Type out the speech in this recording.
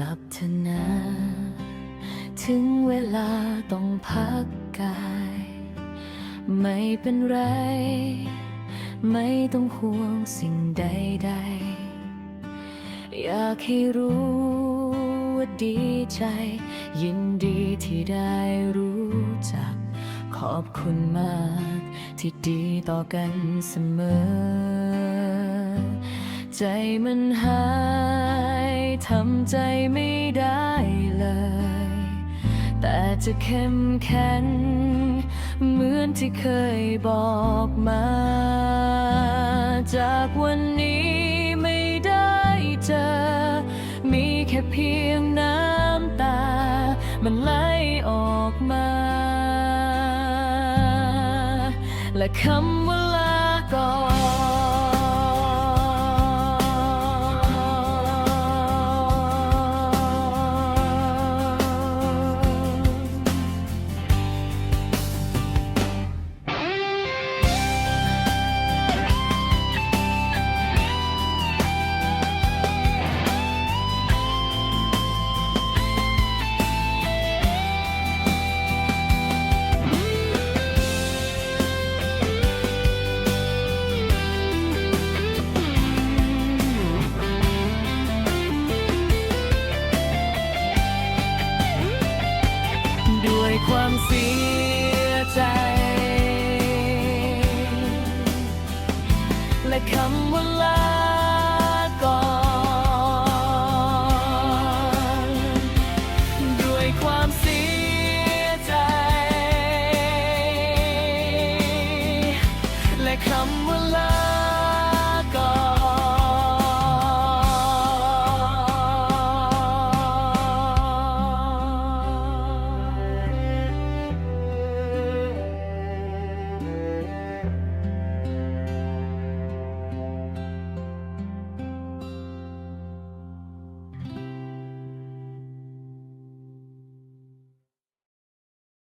หลับเถนะ ถึงเวลาต้องพักกาย ไม่เป็นไร ไม่ต้องห่วงสิ่งใดๆ อยากให้รู้ว่าดีใจ ยินดีที่ได้รู้จัก ขอบคุณมากที่ดีต่อกันเสมอ ใจมันหาย ทำใจไม่ได้เลย แต่จะเข้มแข็งเหมือนที่เคยบอกมา จากวันนี้ไม่ได้เจอ มีแค่เพียงน้ำตา มันไหลออกมา และคำว่าลาก่อน ความเสียใจ และคำว่าลา